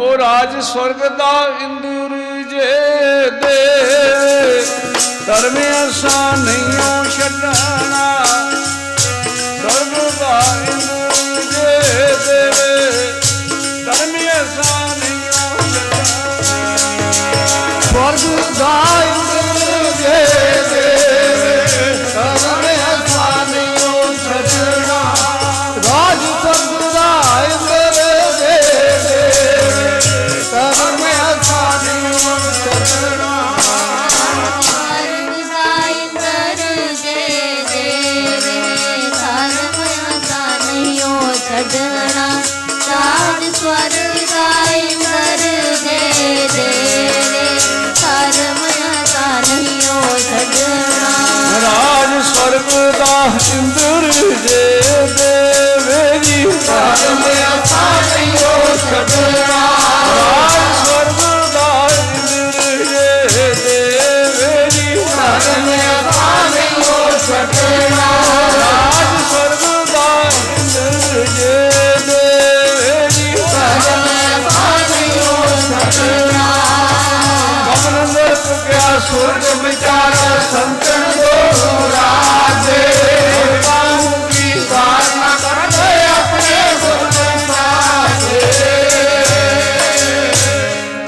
ਉਹ ਰਾਜ ਸਵਰਗ ਦਾ ਇੰਦੁਰ ਜੇ ਦੇ। ਧਰਮ ਅਸਾਂ ਨਹੀਂ ਛੱਡਣਾ water. সূর্য